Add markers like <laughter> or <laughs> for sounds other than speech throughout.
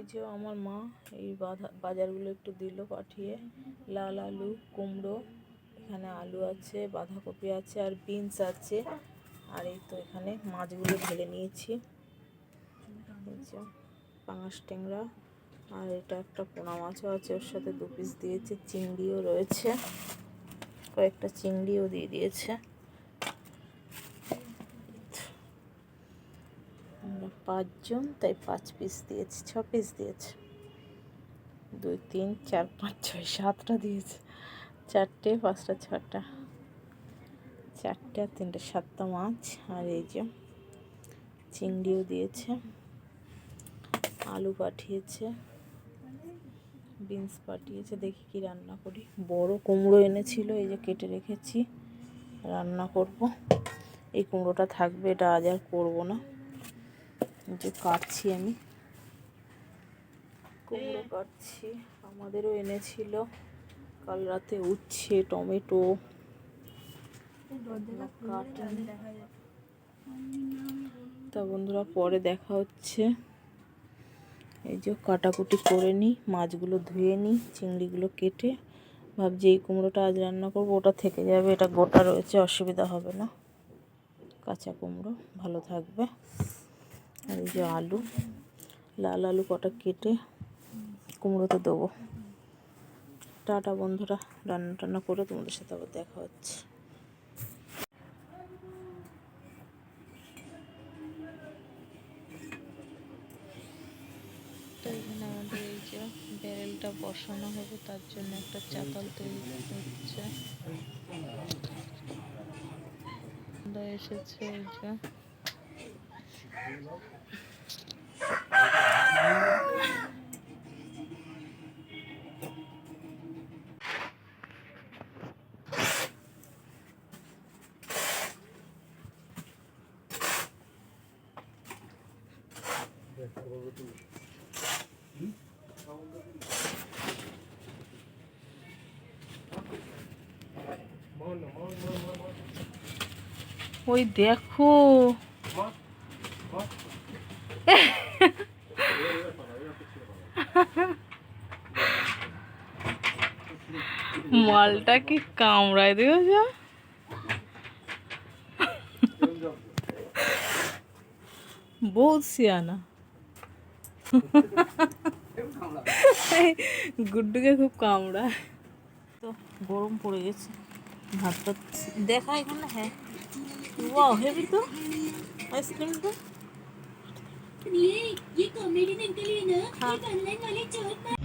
এই যে আমার মা এই বাজারগুলো একটু দিল, পাঠিয়ে লাল আলু, কুমড়ো, এখানে আলু আছে, বাঁধাকপি আছে আর বিনস আছে। আর এই তো এখানে মাছগুলো ঢেলে নিয়েছি। পাঙাশ ট্যাংরা আর এটা একটা পোনা মাছও আছে, ওর সাথে দু পিস দিয়েছে, চিংড়িও রয়েছে। কয়েকটা চিংড়িও দিয়ে দিয়েছে আমরা পাঁচজন, তাই পাঁচ পিস দিয়েছি, ছ পিস দিয়েছে। দুই, তিন, চার, পাঁচ, ছয়, সাতটা দিয়েছে। চারটে, পাঁচটা ছটা চারটে, তিনটে, সাতটা মাছ, আর এই যে চিংড়িও দিয়েছে। আলু পাঠিয়েছে। বিনস পাঠিয়েছে, দেখি কি রান্না করি। বড় কুমড়ো এনেছিল, এই যে কেটে রেখেছি। রান্না করব। এই কুমড়োটা থাকবে, এটা আজ আর করব না। যে কাটছি আমি। কুমড়ো কাটছি। আমাদেরও এনেছিল। কাল রাতে উচ্ছে টমেটো। তা বন্ধুরা পরে দেখা হচ্ছে। এই যে কাটাকুটি করে নিই মাছগুলো ধুয়ে নিই চিংড়িগুলো কেটে। ভাবছি এই কুমড়োটা আজ রান্না করব ওটা থেকে যাবে এটা গোটা রয়েছে অসুবিধা হবে না। কাঁচা কুমড়ো ভালো থাকবে। এই যে আলু, লাল আলু কটা কেটে কুমড়োতে দেবো। টাটা বন্ধুরা, রান্না টান্না করে তোমাদের সাথে আবার দেখা হচ্ছে। এখানে আমাদের এই যে ব্যারেলটা বসানো হবে, তার জন্য একটা চাতাল তৈরি হচ্ছে। এসেছে এই যে ওই দেখো। মালটা কি কামড়ায় দিয়েছ বহুত সিয়ানা <laughs> গুড্ডুকে খুব কামড়ায় তো গরম পড়ে গেছে ভাতটা দেখা এখানে হ্যাঁ ওয়াও হেভি তো আইসক্রিমটা ये ये कॉमेडी के लिए ना हाँ। एक ऑनलाइन वाले चोर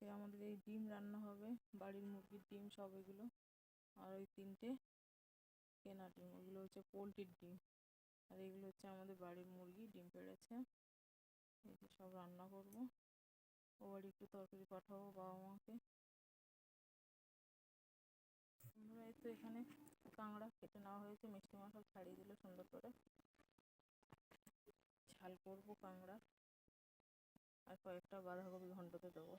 আজকে আমাদের এই ডিম রান্না হবে, বাড়ির মুরগির ডিম সব এগুলো। আর ওই তিনটে কেনা ডিম, ওগুলো হচ্ছে পোলট্রির ডিম। আর এগুলো হচ্ছে আমাদের বাড়ির মুরগি, ডিম পেড়েছে। এই সব রান্না করব। ও বাড়ি একটু তরকারি পাঠাবো বাবা মাকে। আমরা এই তো এখানে কাঁকড়া কেটে নেওয়া হয়েছে। মিষ্টি সব ছাড়িয়ে দিল সুন্দর করে। ঝাল করব কাঁকড়া। আর কয়েকটা বাঁধাকপি ঘন্টতে দেবো।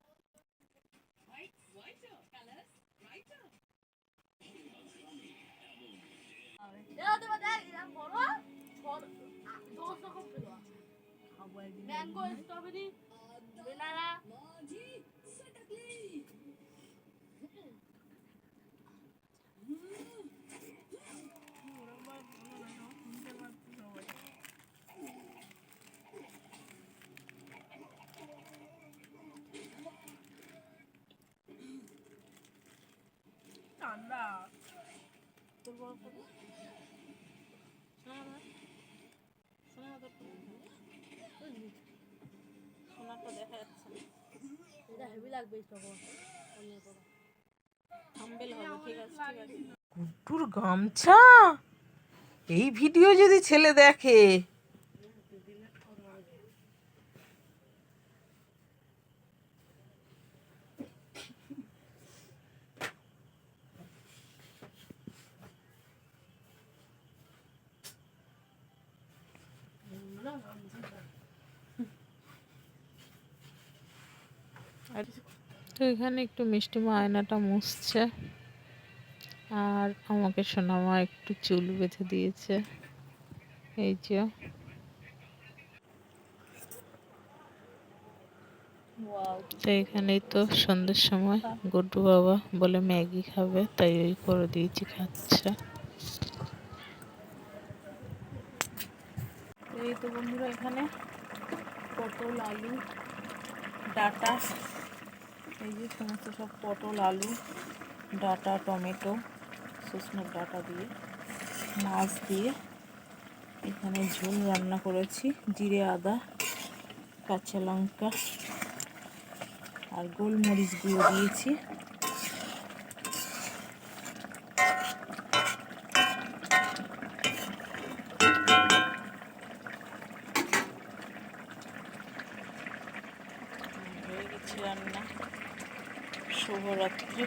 ম্যাঙ্গো স্ট্রবেরি বেনানা ঠান্ডা। সোনারটা লাগবে গুড্ডুর গামছা? এই ভিডিও যদি ছেলে দেখে তো এখানে একটু মিষ্টি আয়নাটা মুছছে। আর আমাকে সোনামা একটু চুল বেঁধে দিয়েছে। এই যে। তো এখানেই তো সন্ধ্যের সময় গুড্ডু বাবা বলে ম্যাগি খাবে, তাই ওই করে দিয়েছি, খাচ্ছে। এই তো বন্ধুরা এখানে পটল, আলু, ডাটা এই যে সমস্ত সব পটল, আলু, ডাটা, টমেটো, শুকনো ডাটা দিয়ে, মাছ দিয়ে এখানে ঝোল রান্না করেছি। জিরে, আদা, কাঁচা লঙ্কা আর গোলমরিচ গুঁড়ো দিয়েছি। রান্না। শুভরাত্রি